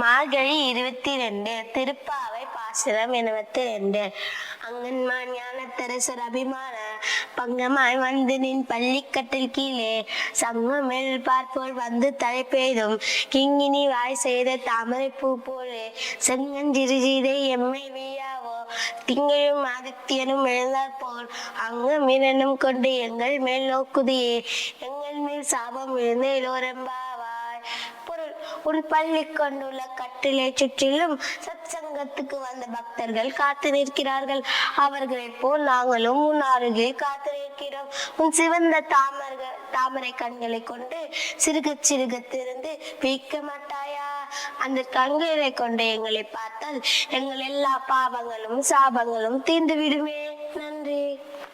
மார்கழி இருபத்தி ரெண்டு திருப்பாவை பாசுரம் இருபத்தி ரெண்டு. அங்கன்மா ஞானத்தரசர் அபிமான பங்கமாய் வந்து நின் பள்ளிக்கட்டில் கீழே சங்கமில் பார்ப்போர் வந்து தலை பெய்தும் கிங்கினி வாய் செய்த தாமரை பூ போலே செங்கஞ்சிறுஜீதை எம்மை வீயாவோ திங்களும் ஆதித்யனும் எழுந்தார் போல் அங்கும் இரண்டும் கொண்டு எங்கள் மேல் நோக்குதியே. எங்கள் மேல் சாபம் விழுந்து இளோரம்பா பொருள் உன் பள்ளி கொண்டுள்ள கட்டிலை சுற்றிலும் சத் சங்கத்துக்கு வந்த பக்தர்கள் காத்து நிற்கிறார்கள். அவர்களைப் போல் நாங்களும் உன் அருகே காத்து நிற்கிறோம். உன் சிவந்த தாமர்கள் தாமரை கண்களை கொண்டு சிறுக சிறுக திறந்து வீக்க மாட்டாயா? அந்த கண்களை கொண்டு எங்களை பார்த்தால் எங்கள் எல்லா பாவங்களும் சாபங்களும் தீர்ந்து விடுமே